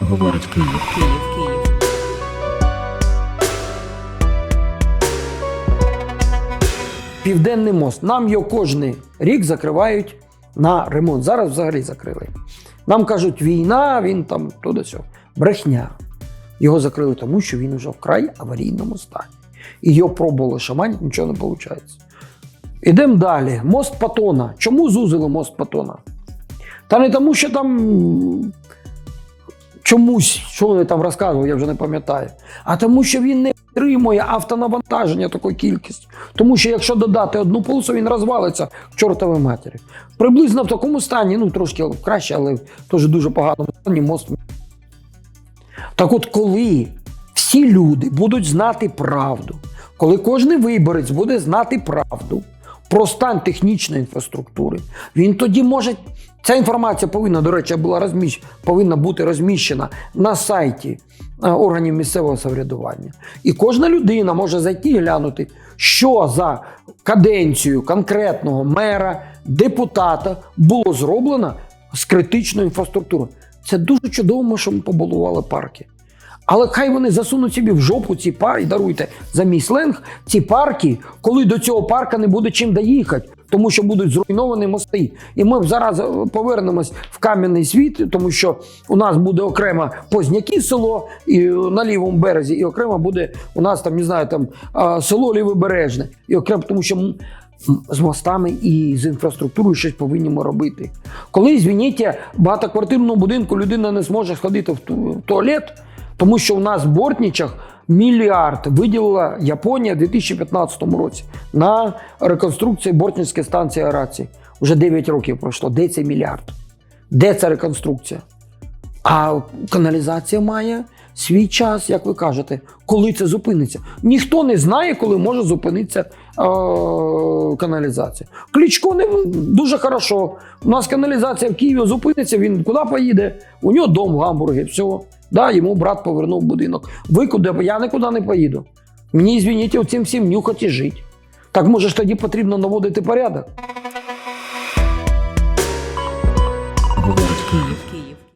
Говорить Київ. Київ, Київ. Південний мост. Нам його кожен рік закривають на ремонт. Зараз взагалі закрили. Нам кажуть, війна, він там туди сьо. Брехня. Його закрили тому, що він вже вкрай аварійному стані. І його пробували шаманити, нічого не виходить. Ідемо далі. Мост Патона. Чому зузили мост Патона? Та не тому, що там чомусь, що вони там розказували, я вже не пам'ятаю. А тому, що він не підтримує автонавантаження такої кількості. Тому що якщо додати одну полосу, він розвалиться к чортовій матері. Приблизно в такому стані, ну трошки краще, але теж дуже поганому стані мост. Так от, коли всі люди будуть знати правду, коли кожен виборець буде знати правду про стан технічної інфраструктури, він тоді може. Ця інформація повинна, до речі, була розміщ... повинна бути розміщена на сайті е, органів місцевого самоврядування. І кожна людина може зайти і глянути, що за каденцію конкретного мера, депутата було зроблено з критичною інфраструктурою. Це дуже чудово, що ми побудували парки. Але хай вони засунуть собі в жопу ці парки, даруйте за мій сленг, ці парки, коли до цього парка не буде чим доїхати, тому що будуть зруйновані мости. І ми зараз е, повернемось в кам'яний світ, тому що у нас буде окремо Позняки село і е, на лівому березі, і окремо буде у нас там, не знаю, там село Лівобережне, і окремо, тому що. З мостами і з інфраструктурою щось повинні ми робити. Коли, звініть, в багатоквартирному будинку людина не зможе сходити в туалет, тому що у нас в Бортнічах мільярд виділила Японія в 2015 році на реконструкцію Бортнічської станції аерації. Уже 9 років пройшло. Де цей мільярд? Де ця реконструкція? А каналізація має свій час, як ви кажете, коли це зупиниться. Ніхто не знає, коли може зупинитися е- каналізація. Кличко не дуже хорошо. У нас каналізація в Києві зупиниться, він куди поїде? У нього дом в Гамбургі, все. Да, йому брат повернув будинок. Ви куди? Я нікуди не поїду. Мені, звініть, оцим всім нюхати жить. Так може ж тоді потрібно наводити порядок? Київ.